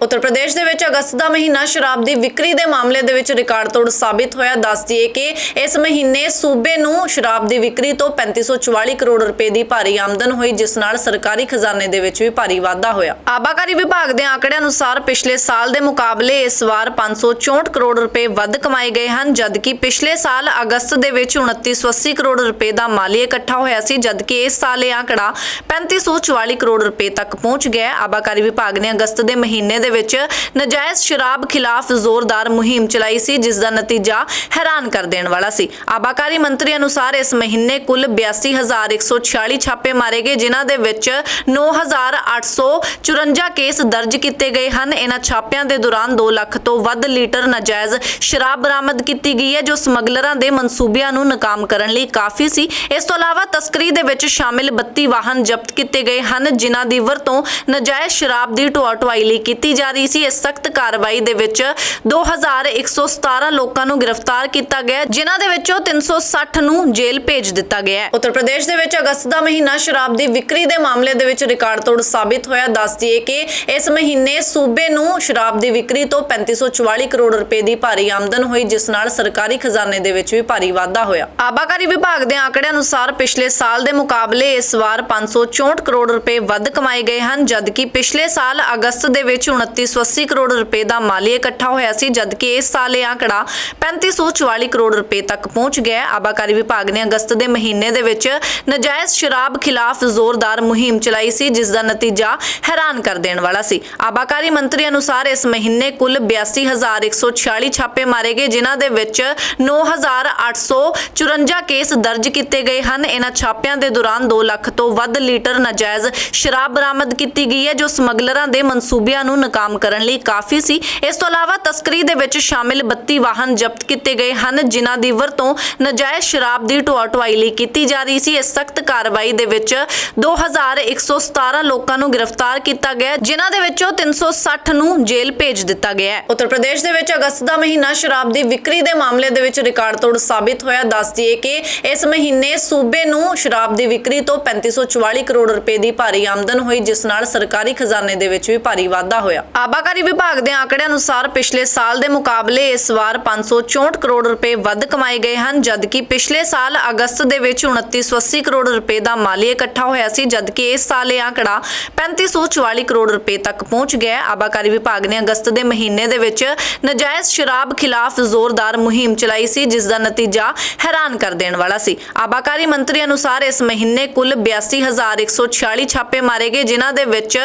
ਉੱਤਰ ਪ੍ਰਦੇਸ਼ ਦੇ ਵਿੱਚ ਅਗਸਤ ਦਾ ਮਹੀਨਾ ਸ਼ਰਾਬ ਦੀ ਵਿਕਰੀ ਦੇ ਮਾਮਲੇ ਦੇ ਵਿੱਚ ਰਿਕਾਰਡ ਤੋੜ ਸਾਬਿਤ ਹੋਇਆ। ਦੱਸ ਦਈਏ ਕਿ ਇਸ ਮਹੀਨੇ ਸੂਬੇ ਨੂੰ ਸ਼ਰਾਬ ਦੀ ਵਿਕਰੀ ਤੋਂ 3544 ਕਰੋੜ ਰੁਪਏ ਦੀ ਭਾਰੀ ਆਮਦਨ ਹੋਈ, ਜਿਸ ਨਾਲ ਸਰਕਾਰੀ ਖਜ਼ਾਨੇ ਦੇ ਵਿੱਚ ਵੀ ਭਾਰੀ ਵਾਧਾ ਹੋਇਆ। ਆਬਾਕਾਰੀ ਵਿਭਾਗ ਦੇ ਆંકੜਿਆਂ ਅਨੁਸਾਰ ਪਿਛਲੇ ਸਾਲ ਦੇ ਮੁਕਾਬਲੇ ਇਸ ਵਾਰ 564 ਕਰੋੜ ਰੁਪਏ ਵੱਧ ਕਮਾਏ ਗਏ ਹਨ, ਜਦਕਿ ਪਿਛਲੇ ਸਾਲ ਅਗਸਤ ਦੇ ਵਿੱਚ 2980 ਕਰੋੜ ਰੁਪਏ ਦਾ ਮਾਲੀ ਇਕੱਠਾ ਹੋਇਆ ਸੀ, ਜਦਕਿ ਇਸ ਸਾਲ ਇਹ ਆંકੜਾ 3544 ਕਰੋੜ ਰੁਪਏ ਤੱਕ ਪਹੁੰਚ ਗਿਆ। ਆਬਾਕਾਰੀ ਵਿਭਾਗ ਨੇ ਅਗਸਤ ਦੇ ਮਹੀਨੇ ਦੇ ਵਿੱਚ ਨਜਾਇਜ਼ ਸ਼ਰਾਬ ਖਿਲਾਫ ਜ਼ੋਰਦਾਰ ਮੁਹਿੰਮ ਚਲਾਈ ਸੀ, ਜਿਸ ਦਾ ਨਤੀਜਾ ਹੈਰਾਨ ਕਰ ਦੇਣ ਵਾਲਾ ਸੀ। ਆਬਾਕਾਰੀ ਮੰਤਰੀ ਅਨੁਸਾਰ ਇਸ ਮਹੀਨੇ ਕੁੱਲ 82146 ਛਾਪੇ ਮਾਰੇ ਗਏ, ਜਿਨ੍ਹਾਂ ਦੇ ਵਿੱਚ 9854 ਕੇਸ ਦਰਜ ਕੀਤੇ ਗਏ ਹਨ। ਇਹਨਾਂ ਛਾਪਿਆਂ ਦੇ ਦੌਰਾਨ 2 ਲੱਖ ਤੋਂ ਵੱਧ ਲੀਟਰ ਨਜਾਇਜ਼ ਸ਼ਰਾਬ ਬਰਾਮਦ ਕੀਤੀ ਗਈ ਹੈ, ਜੋ ਸਮਗਲਰਾਂ ਦੇ ਮਨਸੂਬਿਆਂ ਨੂੰ ਨਾਕਾਮ ਕਰਨ ਲਈ ਕਾਫੀ ਸੀ। ਇਸ ਤੋਂ ਇਲਾਵਾ ਤਸਕਰੀ ਦੇ ਵਿੱਚ ਸ਼ਾਮਿਲ 32 ਵਾਹਨ ਜ਼ਬਤ ਕੀਤੇ ਗਏ ਹਨ, ਜਿਨ੍ਹਾਂ ਦੀ ਵਰਤੋਂ ਨਜਾਇਜ਼ ਸ਼ਰਾਬ ਦੀ ਢੋਆ ਢੁਆਈ ਲਈ ਕੀਤੀ ਜਾ ਰਹੀ ਸੀ। ਇਸ ਸਖਤ ਕਾਰਵਾਈ ਦੇ ਵਿੱਚ 2117 ਲੋਕਾਂ ਨੂੰ ਗ੍ਰਿਫਤਾਰ ਕੀਤਾ ਗਿਆ ਜਿਨ੍ਹਾਂ ਦੇ ਵਿੱਚੋਂ 360 ਨੂੰ ਜੇਲ੍ਹ ਭੇਜ ਦਿੱਤਾ ਗਿਆ ਹੈ। ਉੱਤਰ ਪ੍ਰਦੇਸ਼ ਦੇ ਵਿੱਚ ਅਗਸਤ ਦਾ ਮਹੀਨਾ ਸ਼ਰਾਬ ਦੀ ਵਿਕਰੀ ਦੇ ਮਾਮਲੇ ਦੇ ਵਿੱਚ ਰਿਕਾਰਡ ਤੋੜ ਸਾਬਿਤ ਹੋਇਆ। ਦੱਸ ਦਈਏ ਕਿ ਇਸ ਮਹੀਨੇ ਸੂਬੇ ਨੂੰ ਸ਼ਰਾਬ ਦੀ ਵਿਕਰੀ ਤੋਂ 3544 ਕਰੋੜ ਰੁਪਏ ਦੀ ਭਾਰੀ ਆਮਦਨ ਹੋਈ, ਜਿਸ ਨਾਲ ਸਰਕਾਰੀ ਖਜ਼ਾਨੇ ਦੇ ਵਿੱਚ ਵੀ ਭਾਰੀ ਵਾਧਾ ਹੋਇਆ। ਆਬਾਕਾਰੀ ਵਿਭਾਗ ਦੇ ਆંકੜਿਆਂ ਅਨੁਸਾਰ ਪਿਛਲੇ ਸਾਲ ਦੇ ਮੁਕਾਬਲੇ ਇਸ ਵਾਰ 564 ਕਰੋੜ ਰੁਪਏ ਵੱਧ ਕਮਾਏ ਗਏ ਹਨ, ਜਦਕਿ ਪਿਛਲੇ ਸਾਲ ਅਗਸਤ ਦੇ ਵਿੱਚ 2980 ਕਰੋੜ ਰੁਪਏ ਦਾ ਮਾਲੀ ਇਕੱਠਾ ਹੋਇਆ ਸੀ, ਜਦਕਿ ਇਸ ਸਾਲ ਇਹ ਆંકੜਾ 3544 ਕਰੋੜ ਰੁਪਏ ਤੱਕ ਪਹੁੰਚ ਗਿਆ ਆਬਾਕਾਰੀ ਵਿਭਾਗ ਨੇ ਅਗਸਤ ਦੇ ਮਹੀਨੇ ਦੇ ਵਿੱਚ ਨਜਾਇਜ਼ ਸ਼ਰਾਬ ਖਿਲਾਫ ਜ਼ੋਰਦਾਰ ਮੁਹਿੰਮ ਚਲਾਈ ਸੀ, ਜਿਸ ਦਾ ਨਤੀਜਾ ਹੈਰਾਨ ਕਰ ਦੇਣ ਵਾਲਾ ਸੀ। ਆਬਾਕਾਰੀ ਮੰਤਰੀ ਅਨੁਸਾਰ ਇਸ ਮਹੀਨੇ ਕੁੱਲ 82146 ਛਾਪੇ ਮਾਰੇ ਗਏ, ਜਿਨ੍ਹਾਂ ਦੇ ਵਿੱਚ 9854 ਕੇਸ ਦਰਜ ਕੀਤੇ ਗਏ ਹਨ। ਇਹਨਾਂ ਛਾਪਿਆਂ ਦੇ ਦੌਰਾਨ 2 ਲੱਖ ਤੋਂ ਵੱਧ ਲੀਟਰ ਨਜਾਇਜ਼ ਸ਼ਰਾਬ ਬਰਾਮਦ ਕੀਤੀ ਗਈ ਹੈ, ਜੋ ਸਮਗਲਰਾਂ ਦੇ ਮਨਸੂਬਿਆਂ ਨੂੰ ਕੰਮ ਕਰਨ ਲਈ ਕਾਫੀ ਸੀ। ਇਸ ਤੋਂ ਇਲਾਵਾ ਤਸਕਰੀ ਦੇ ਵਿੱਚ ਸ਼ਾਮਿਲ 32 ਵਾਹਨ ਜ਼ਬਤ ਕੀਤੇ ਗਏ ਹਨ, ਜਿਨ੍ਹਾਂ ਦੀ ਵਰਤੋਂ ਨਜਾਇਜ਼ ਸ਼ਰਾਬ ਦੀ ਢੋਆ ਢੁਆਈ ਲਈ ਕੀਤੀ ਜਾ ਰਹੀ ਸੀ। ਇਸ ਸਖਤ ਕਾਰਵਾਈ ਦੇ ਵਿੱਚ 2117 ਲੋਕਾਂ ਨੂੰ ਗ੍ਰਿਫਤਾਰ ਕੀਤਾ ਗਿਆ, ਜਿਨ੍ਹਾਂ ਦੇ ਵਿੱਚੋਂ 360 ਨੂੰ ਜੇਲ੍ਹ ਭੇਜ ਦਿੱਤਾ ਗਿਆ ਹੈ। ਉੱਤਰ ਪ੍ਰਦੇਸ਼ ਦੇ ਵਿੱਚ ਅਗਸਤ ਦਾ ਮਹੀਨਾ ਸ਼ਰਾਬ ਦੀ ਵਿਕਰੀ ਦੇ ਮਾਮਲੇ ਦੇ ਵਿੱਚ ਰਿਕਾਰਡ ਤੋੜ ਸਾਬਿਤ ਹੋਇਆ। ਦੱਸ ਦਈਏ ਕਿ ਇਸ ਮਹੀਨੇ ਸੂਬੇ ਨੂੰ ਸ਼ਰਾਬ ਦੀ ਵਿਕਰੀ ਤੋਂ 3544 ਕਰੋੜ ਰੁਪਏ ਦੀ ਭਾਰੀ ਆਮਦਨ ਹੋਈ, ਜਿਸ ਨਾਲ ਸਰਕਾਰੀ ਖਜ਼ਾਨੇ ਦੇ ਵਿੱਚ ਵੀ ਭਾਰੀ ਵਾਧਾ ਹੋਇਆ। ਆਬਾਕਾਰੀ ਵਿਭਾਗ ਦੇ ਆંકੜਿਆਂ ਅਨੁਸਾਰ ਪਿਛਲੇ ਸਾਲ ਦੇ ਮੁਕਾਬਲੇ ਇਸ ਵਾਰ 564 ਕਰੋੜ ਰੁਪਏ ਵੱਧ ਕਮਾਏ ਗਏ ਹਨ, ਜਦਕਿ ਪਿਛਲੇ ਸਾਲ ਅਗਸਤ ਦੇ ਵਿੱਚ 2980 ਕਰੋੜ ਰੁਪਏ ਦਾ ਮਾਲੀ ਇਕੱਠਾ ਹੋਇਆ ਸੀ, ਜਦਕਿ ਇਸ ਸਾਲ ਇਹ ਆંકੜਾ 3544 ਕਰੋੜ ਰੁਪਏ ਤੱਕ ਪਹੁੰਚ ਗਿਆ ਹੈ। ਆਬਾਕਾਰੀ ਵਿਭਾਗ ਨੇ ਅਗਸਤ ਦੇ ਮਹੀਨੇ ਦੇ ਵਿੱਚ ਨਜਾਇਜ਼ ਸ਼ਰਾਬ ਖਿਲਾਫ ਜ਼ੋਰਦਾਰ ਮੁਹਿੰਮ ਚਲਾਈ ਸੀ, ਜਿਸ ਦਾ ਨਤੀਜਾ ਹੈਰਾਨ ਕਰ ਦੇਣ ਵਾਲਾ ਸੀ। ਆਬਾਕਾਰੀ ਮੰਤਰੀ ਅਨੁਸਾਰ ਇਸ ਮਹੀਨੇ ਕੁੱਲ 82146 ਛਾਪੇ ਮਾਰੇ ਗਏ, ਜਿਨ੍ਹਾਂ ਦੇ ਵਿੱਚ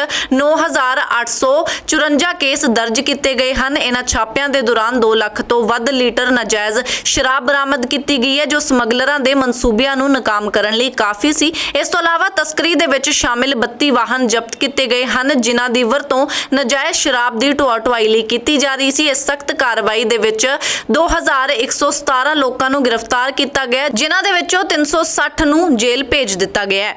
9854 ਕੇਸ ਦਰਜ ਕੀਤੇ ਗਏ ਹਨ। ਇਹਨਾਂ ਛਾਪਿਆਂ ਦੇ ਦੌਰਾਨ 2 ਲੱਖ ਤੋਂ ਵੱਧ ਲੀਟਰ ਨਾਜਾਇਜ਼ ਸ਼ਰਾਬ ਬਰਾਮਦ ਕੀਤੀ ਗਈ ਹੈ, ਜੋ ਸਮਗਲਰਾਂ ਦੇ ਮਨਸੂਬਿਆਂ ਨੂੰ ਨਾਕਾਮ ਕਰਨ ਲਈ ਕਾਫੀ ਸੀ। ਇਸ ਤੋਂ ਇਲਾਵਾ ਤਸਕਰੀ ਦੇ ਵਿੱਚ ਸ਼ਾਮਿਲ 32 ਵਾਹਨ ਜ਼ਬਤ ਕੀਤੇ ਗਏ ਹਨ, ਜਿਨ੍ਹਾਂ ਦੀ ਵਰਤੋਂ ਨਾਜਾਇਜ਼ ਸ਼ਰਾਬ ਦੀ ਢੋਆ ਢੁਆਈ ਲਈ ਕੀਤੀ ਜਾ ਰਹੀ ਸੀ। ਇਸ ਸਖਤ ਕਾਰਵਾਈ ਦੇ ਵਿੱਚ 2117 ਲੋਕਾਂ ਨੂੰ ਗ੍ਰਿਫਤਾਰ ਕੀਤਾ ਗਿਆ ਜਿਨ੍ਹਾਂ ਦੇ ਵਿੱਚੋਂ 360 ਨੂੰ ਜੇਲ੍ਹ ਭੇਜ ਦਿੱਤਾ ਗਿਆ ਹੈ।